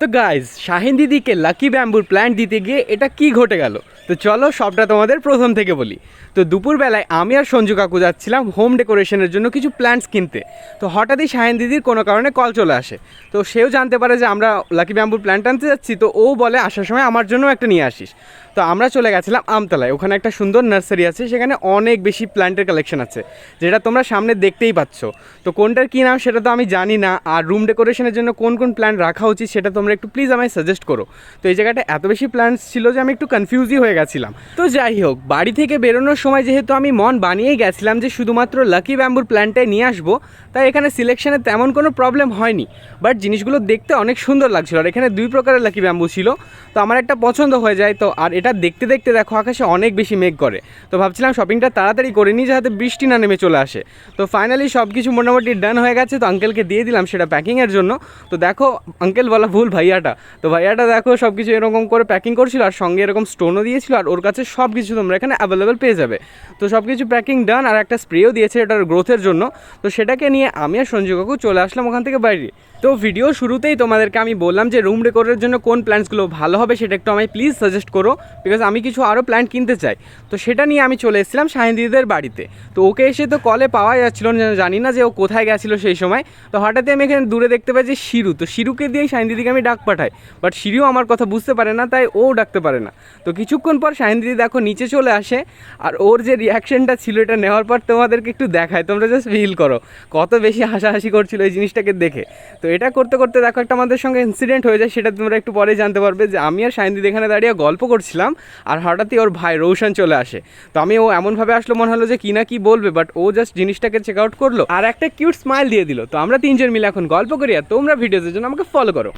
তো গাইজ শাহিন দিদিকে lucky ব্যাম্বুর plant দিতে গিয়ে এটা কি ঘটে গেল? তো চলো সবটা তোমাদের প্রথম থেকে বলি। তো দুপুরবেলায় আমি আর সঞ্জু কাকু যাচ্ছিলাম হোম ডেকোরেশনের জন্য কিছু প্ল্যান্টস কিনতে। তো হঠাৎই শাহিন দিদির কোনো কারণে কল চলে আসে। তো সেও জানতে পারে যে আমরা লাকি ব্যাম্বুর প্ল্যান্ট আনতে যাচ্ছি, তো ও বলে, আসার সময় আমার জন্য একটা নিয়ে আসিস। তো আমরা চলে গেছিলাম আমতলায়। ওখানে একটা সুন্দর নার্সারি আছে, সেখানে অনেক বেশি প্ল্যান্টের কালেকশন আছে, যেটা তোমরা সামনে দেখতেই পাচ্ছ। তো কোনটার কী নাম সেটা তো আমি জানি না, আর রুম ডেকোরেশনের জন্য কোন কোন প্ল্যান্ট রাখা উচিত সেটা তোমরা একটু প্লিজ আমায় সাজেস্ট করো। তো এই জায়গাটা এত বেশি প্ল্যান্টস ছিল যে আমি একটু কনফিউজই হয়ে গেছিলাম। তো যাই হোক, বাড়ি থেকে বেরোনোর সময় যেহেতু আমি মন বানিয়েই গেছিলাম যে শুধুমাত্র লাকি ব্যাম্বুর প্ল্যান্টটাই নিয়ে আসব, তাই এখানে সিলেকশনে তেমন কোনো প্রবলেম হয়নি। বাট জিনিসগুলো দেখতে অনেক সুন্দর লাগছিল, আর এখানে দুই প্রকারের লাকি ব্যাম্বু ছিল। তো আমার একটা পছন্দ হয়ে যায়, তো আর এটা দেখতে দেখতে দেখো আকাশে অনেক বেশি মেঘ করে। তো ভাবছিলাম শপিংটা তাড়াতাড়ি করে নিই যাতে বৃষ্টি না নেমে চলে আসে। তো ফাইনালি সব কিছু মোটামুটি ডান হয়ে গেছে, তো আঙ্কেলকে দিয়ে দিলাম সেটা প্যাকিংয়ের জন্য। তো দেখো আঙ্কেল বলা ভুল ভাইয়াটা। তো ভাইয়াটা দেখো সব কিছু এরকম করে প্যাকিং করছিল, আর সঙ্গে এরকম স্টোনও দিয়েছিল। আর ওর কাছে সব কিছু তোমরা এখানে অ্যাভেলেবেল পেয়ে যাবে। তো সব কিছু প্যাকিং ডান আর একটা স্প্রেও দিয়েছে এটার গ্রোথের জন্য। তো সেটাকে নিয়ে আমি আর সঞ্জু কাকু চলে আসলাম ওখান থেকে বাইরে। তো ভিডিও শুরুতেই তোমাদেরকে আমি বললাম যে রুম ডেকোরের জন্য কোন প্ল্যান্টসগুলো ভালো হবে সেটা একটু আমায় প্লিজ সাজেস্ট করো বিকজ আমি কিছু আরও প্ল্যান্ট কিনতে চাই। তো সেটা নিয়ে আমি চলে এসেছিলাম শাহিন দিদিদের বাড়িতে। তো ওকে এসে তো কলে পাওয়া যাচ্ছিল না জানি না যে ও কোথায় গেছিল সেই সময়। তো হঠাৎই আমি এখানে দূরে দেখতে পাই যে শিরু। তো শিরুকে দিয়েই শাহিন দিদিকে আমি ডাক পাঠাই। বাট শিরু আমার কথা বুঝতে পারে না, তাই ও ডাকতে পারে না। তো কিছুক্ষণ পর শাহিন দিদি দেখো নিচে চলে আসে, আর ওর যে রিয়াকশনটা ছিল এটা নেওয়ার পর তোমাদেরকে একটু দেখায়। তোমরা জাস্ট ফিল করো, কত বেশি হাসাহাসি করছিল এই জিনিসটাকে দেখে। তো এটা করতে করতে দেখো একটা আমাদের সঙ্গে ইনসিডেন্ট হয়ে যায়, সেটা তোমরা একটু পরে জানতে পারবে যে আমি আর শাহিন দিদি এখানে দাঁড়িয়ে গল্প করছিলাম, আর হঠাৎই ওর ভাই রৌশন চলে আসে। তো আমি ও এমনভাবে আসলো, মনে হলো যে কি না কি বলবে বাট ও জাস্ট জিনিসটাকে চেক আউট করল, আর একটা কিউট স্মাইল দিয়ে দিল। তো আমরা তিনজন মিলে এখন গল্প করি, আর তোমরা ভিডিওদের জন্য আমাকে ফলো করো।